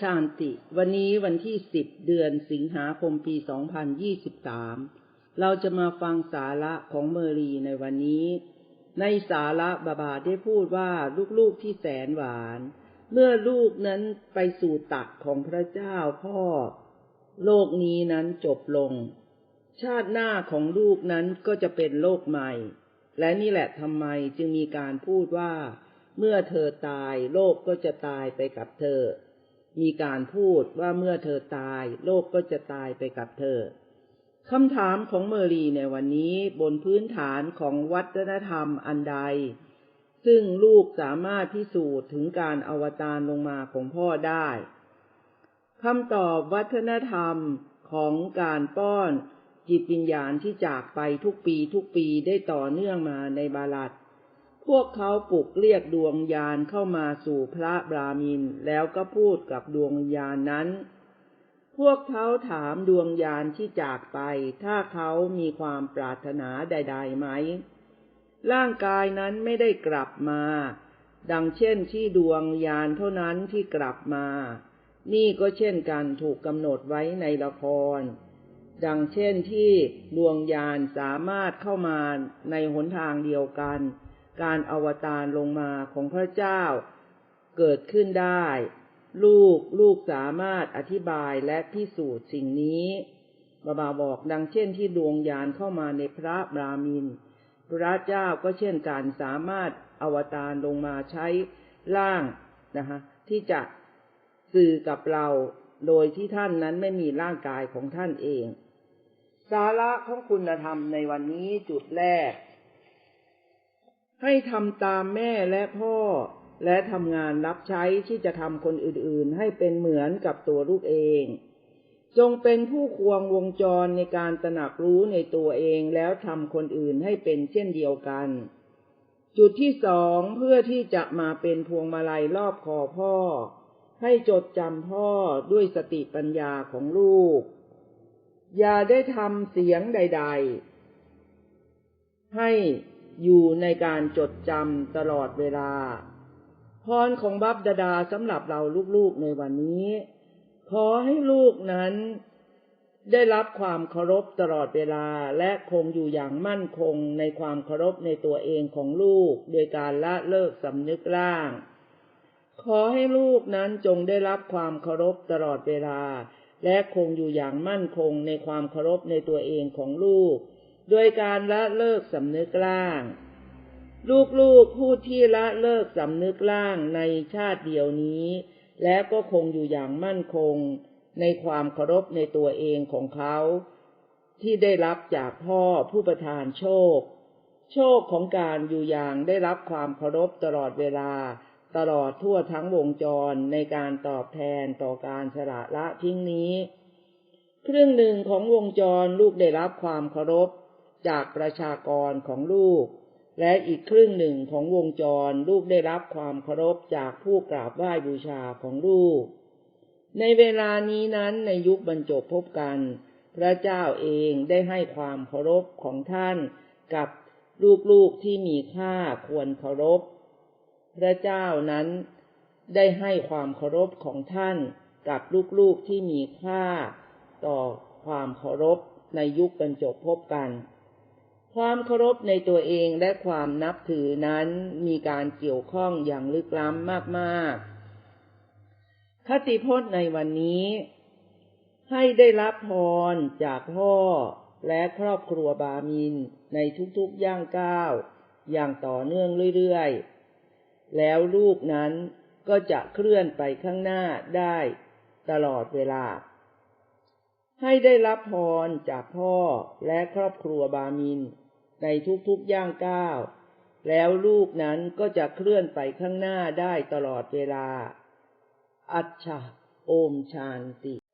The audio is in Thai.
ชาติ วันนี้วันที่สิบเดือนสิงหาคมปี2023เราจะมาฟังสาระของเมอรีในวันนี้ ในสาระบาบาได้พูดว่าลูกๆที่แสนหวาน เมื่อลูกนั้นไปสู่ตักของพระเจ้าพ่อ โลกนี้นั้นจบลง ชาติหน้าของลูกนั้นก็จะเป็นโลกใหม่ และนี่แหละทำไมจึงมีการพูดว่า เมื่อเธอตายโลกก็จะตายไปกับเธอ มีการพูดว่าเมื่อเธอตาย โลกก็จะตายไปกับเธอคำถามของเมอรีในวันนี้บนพื้นฐานของวัฒนธรรมอันใด ซึ่งลูกสามารถพิสูจน์ถึงการอวตารลงมาของพ่อได้คำตอบวัฒนธรรมของการป้อนจิตวิญญาณที่จากไปทุกปีทุกปีได้ต่อเนื่องมาในบาลัด พวกเขาปลุกเรียกดวงยานเข้ามาสู่พระบรามินแล้วก็พูดกับดวงยานนั้น พวกเขาถามดวงยานที่จากไป ถ้าเขามีความปรารถนาใด ๆ ไหม ร่างกายนั้นไม่ได้กลับมา ดังเช่นที่ดวงยานเท่านั้นที่กลับมา นี่ก็เช่นกันถูกกำหนดไว้ในละคร ดังเช่นที่ดวงยานสามารถเข้ามาในหนทางเดียวกัน การอวตารลงมาของพระเจ้าเกิดขึ้นได้ ลูกลูกสามารถอธิบายและพิสูจน์สิ่งนี้บาบาบอกดังเช่นที่ดวงยานเข้ามาในพระบรามิน พระเจ้าก็เช่นกันสามารถอวตารลงมาใช้ร่างนะคะที่จะสื่อกับเราโดยที่ท่านนั้นไม่มีร่างกายของท่านเอง สาระของคุณธรรมในวันนี้จุดแรก ให้ทำตามแม่และพ่อ และทำงานรับใช้ที่จะทำคนอื่นๆ ให้เป็นเหมือนกับตัวลูกเอง จงเป็นผู้ควงวงจรในการตระหนักรู้ในตัวเองแล้วทำคนอื่นให้เป็นเช่นเดียวกัน จุดที่สองเพื่อที่จะมาเป็นพวงมาลัยรอบคอพ่อ ให้จดจำพ่อด้วยสติปัญญาของลูก อย่าได้ทำเสียงใด ๆ ให้ อยู่ในการจดจำตลอดเวลา พรของบัพดาดาสำหรับเราลูกๆในวันนี้ ขอให้ลูกนั้น ได้รับความเคารพตลอดเวลาและคงอยู่อย่างมั่นคงในความเคารพในตัวเองของลูก โดยการละเลิกสำนึกร่าง ขอให้ลูกนั้นจงได้รับความเคารพตลอดเวลา และคงอยู่อย่างมั่นคงในความเคารพในตัวเองของลูก โดยการละเลิกสำนึกร่าง ลูกๆผู้ที่ละเลิกสำนึกร่างในชาติเดียวนี้ และก็คงอยู่อย่างมั่นคงในความเคารพในตัวเองของเขา ที่ได้รับจากพ่อผู้ประทานโชค โชคของการอยู่อย่างได้รับความเคารพตลอดเวลา ตลอดทั่วทั้งวงจรในการตอบแทนต่อการสละละทิ้งนี้ ครึ่งหนึ่งของวงจรลูกได้รับความเคารพ จากประชากรของลูก และอีกครึ่งหนึ่งของวงจรลูกได้รับความเคารพจากผู้กราบไหว้บูชาของลูก ในเวลานี้นั้นในยุคบรรจบพบกัน พระเจ้าเองได้ให้ความเคารพของท่านกับลูกๆที่มีค่าควรเคารพ พระเจ้านั้นได้ให้ความเคารพของท่านกับลูกๆที่มีค่าต่อความเคารพในยุคบรรจบพบกัน ความเคารพในตัวเองและความนับถือนั้นมีการเกี่ยวข้องอย่างลึกล้ำมากๆ คติพจน์ในวันนี้ ให้ได้รับพรจากพ่อและครอบครัวบามินในทุกๆย่างก้าวอย่างต่อเนื่องเรื่อยๆ แล้วลูกนั้นก็จะเคลื่อนไปข้างหน้าได้ตลอดเวลา ให้ได้รับพรจากพ่อและครอบครัวบามิน ในทุกๆย่างก้าว แล้วลูกนั้นก็จะเคลื่อนไปข้างหน้าได้ตลอดเวลา อัจฉโอมชานติ